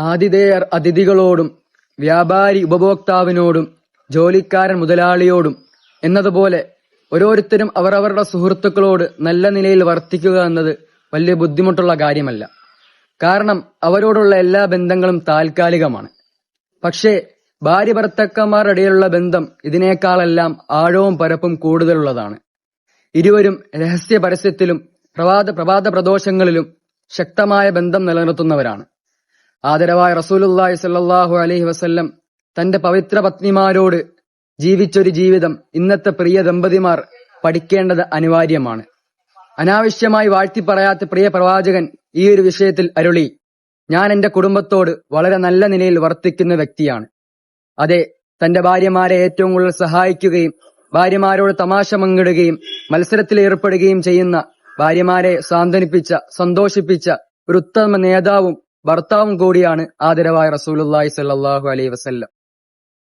ആതിഥേയർ അതിഥികളോടും വ്യാപാരി ഉപഭോക്താവിനോടും ജോലിക്കാരൻ മുതലാളിയോടും എന്നതുപോലെ ഓരോരുത്തരും അവരവരുടെ സുഹൃത്തുക്കളോട് നല്ല നിലയിൽ വർത്തിക്കുക എന്നത് വലിയ ബുദ്ധിമുട്ടുള്ള കാര്യമല്ല. കാരണം അവരോടുള്ള എല്ലാ ബന്ധങ്ങളും താൽക്കാലികമാണ്. പക്ഷേ ഭാര്യ ഭർത്തക്കന്മാരുടെ ഇടയിലുള്ള ബന്ധം ഇതിനേക്കാളെല്ലാം ആഴവും പരപ്പും കൂടുതലുള്ളതാണ്. ഇരുവരും രഹസ്യ പരസ്യത്തിലും പ്രഭാത പ്രഭാത പ്രദോഷങ്ങളിലും ശക്തമായ ബന്ധം നിലനിർത്തുന്നവരാണ്. ആദരവായ റസൂലുള്ളാഹി സല്ലാഹു അലഹി വസ്ല്ലം തന്റെ പവിത്ര പത്നിമാരോട് ജീവിച്ചൊരു ജീവിതം ഇന്നത്തെ പ്രിയ ദമ്പതിമാർ പഠിക്കേണ്ടത് അനിവാര്യമാണ്. അനാവശ്യമായി വാഴ്ത്തി പറയാത്ത പ്രിയ പ്രവാചകൻ ഈ ഒരു വിഷയത്തിൽ അരുളി. ഞാൻ എന്റെ കുടുംബത്തോട് വളരെ നല്ല നിലയിൽ വർത്തിക്കുന്ന വ്യക്തിയാണ്. അതെ തന്റെ ഭാര്യമാരെ ഏറ്റവും കൂടുതൽ സഹായിക്കുകയും ഭാര്യമാരോട് തമാശ പങ്കിടുകയും മത്സരത്തിൽ ഏർപ്പെടുകയും ചെയ്യുന്ന ഭാര്യമാരെ സാന്ത്വനിപ്പിച്ച സന്തോഷിപ്പിച്ച ഒരു ഉത്തമ നേതാവും ഭർത്താവും കൂടിയാണ് ആദരവായ റസൂലുള്ളാഹി സ്വല്ലല്ലാഹു അലൈഹി വസല്ലം.